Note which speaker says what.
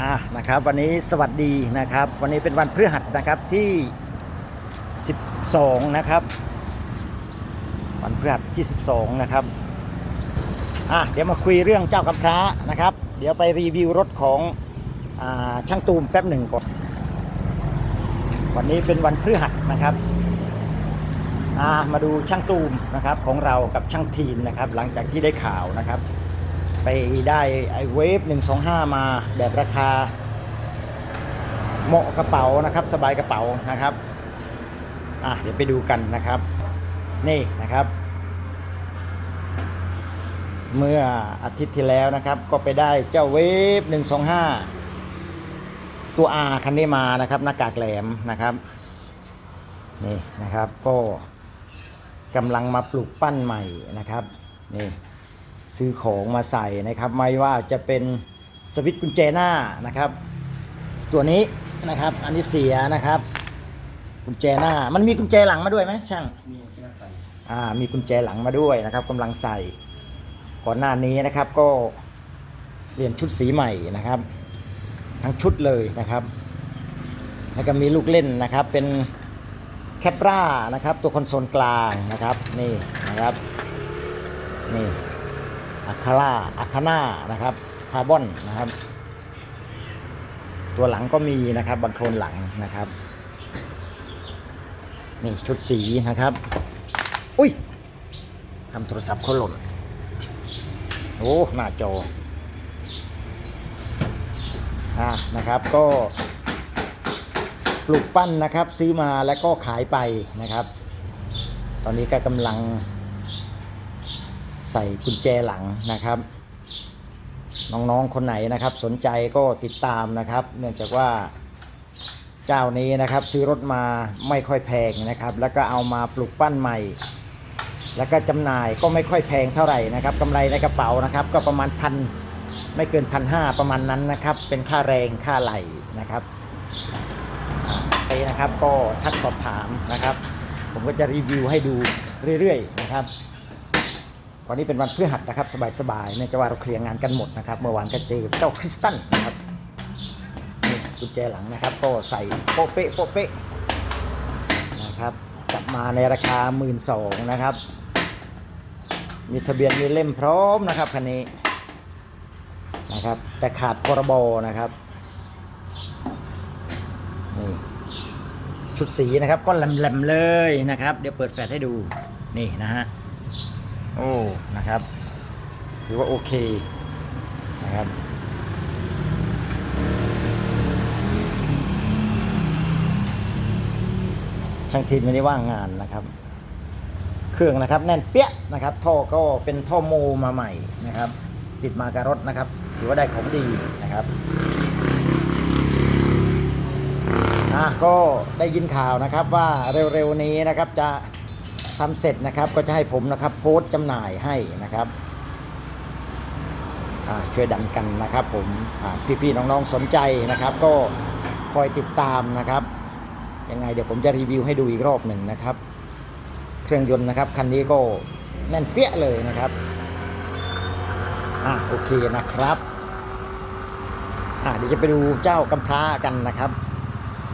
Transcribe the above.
Speaker 1: อ่านะครับวันนี้สวัสดีนะครับ วันนี้เป็นวันพฤหัสนะครับที่ 12 นะครับ วันพฤหัสที่ 12 นะครับอะเดี๋ยวมาคุยเรื่องเจ้ากำพร้านะครับ เดี๋ยวไปรีวิวรถของอช่างตูมแป๊บหนึ่งก่อนวันนี้เป็นวันพฤหัสนะครับอ่ามาดูช่างตูมนะครับของเรากับช่างทีมนะครับ หลังจากที่ได้ข่าวนะครับ ไปได้ไอเวฟ125 มาแบบราคา เหมาะกระเป๋านะครับ สบายกระเป๋านะครับอะเดี๋ยวไปดูกันนะครับ นี่นะครับ เมื่ออาทิตย์ที่แล้วนะครับ ก็ไปได้เจ้าเวฟ125 ตัว R คันนี้มานะครับ หน้ากากแหลมนะครับนี่นะครับก็กำลังมาปลูกปั้นใหม่นะครับนี่ ซื้อของมาใส่นะครับ ไม่ว่าจะเป็นสวิตช์กุญแจหน้านะครับ ตัวนี้นะครับ อันนี้เสียนะครับ กุญแจหน้า มันมีกุญแจหลังมาด้วยไหมช่าง
Speaker 2: มีที่นั่งใส่
Speaker 1: อ่ามีกุญแจหลังมาด้วยนะครับกำลังใส่ก่อนหน้านี้นะครับก็เปลี่ยนชุดสีใหม่นะครับ ทั้งชุดเลยนะครับ แล้วก็มีลูกเล่นนะครับ เป็นแคปรานะครับ ตัวคอนโซลกลางนะครับ นี่นะครับ นี่ อะคาร่าอะคาน่านะครับคาร์บอนนะครับ ตัวหลังก็มีนะครับบังโคลนหลังนะครับนี่ชุดสีนะครับ อุ้ยทำโทรศัพท์เขาหล่นโอ้หน้าจออ่านะครับก็ปลูกปั้นนะครับซื้อมาแล้วก็ขายไปนะครับ ตอนนี้ก็กำลัง ส่กุญแจหลังนะครับ น้องๆคนไหนนะครับ สนใจก็ติดตามนะครับ เนื่องจากว่าเจ้านี้นะครับ ซื้อรถมาไม่ค่อยแพงนะครับ แล้วก็เอามาปลูกปั้นใหม่ แล้วก็จำหน่ายก็ไม่ค่อยแพงเท่าไหร่นะครับกำไรในกระเป๋านะครับ ก็ประมาณพันไม่เกินพันห้าประมาณนั้นนะครับ เป็นค่าแรงค่าไหลนะครับไปนะครับก็ทักสอบถามนะครับ ผมก็จะรีวิวให้ดูเรื่อยๆนะครับ วันนี้เป็นวันพฤหัสนะครับสบายๆเนื่องจากว่าเราเคลียร์งานกันหมดนะครับ เมื่อวานก็เจอเจ้าคริสตันนะครับนี่กุญแจหลังนะครับ ก็ใส่โปะเป๊ะโปะเป๊ะนะครับกลับมาในราคา 1 2ื่นนะครับ มีทะเบียนมีเล่มพร้อมนะครับคันนี้นะครับแต่ขาดพรบนะครับนี่ชุดสีนะครับก็แหลมๆเลยนะครับ เดี๋ยวเปิดแฟลชให้ดูนี่นะฮะ โอ้นะครับถือว่าโอเคนะครับช่างทีมไม่ได้ว่างงานนะครับ เครื่องนะครับแน่นเปี้ยนะครับ ท่อก็เป็นท่อโมมาใหม่นะครับ ติดมากับรถนะครับ ถือว่าได้ของดีนะครับอะก็ได้ยินข่าวนะครับว่าเร็วๆนี้นะครับจะ ทำเสร็จนะครับก็จะให้ผมนะครับ โพสต์จำหน่ายให้นะครับช่วยดันกันนะครับ ผมพี่ๆน้องๆสนใจนะครับ ก็คอยติดตามนะครับยังไงเดี๋ยวผมจะรีวิวให้ดูอีกรอบหนึ่งนะครับ เครื่องยนต์นะครับคันนี้ก็แน่นเปี้ยเลยนะครับอะโอเคนะครับอะเดี๋ยวจะไปดูเจ้ากำพร้ากันนะครับ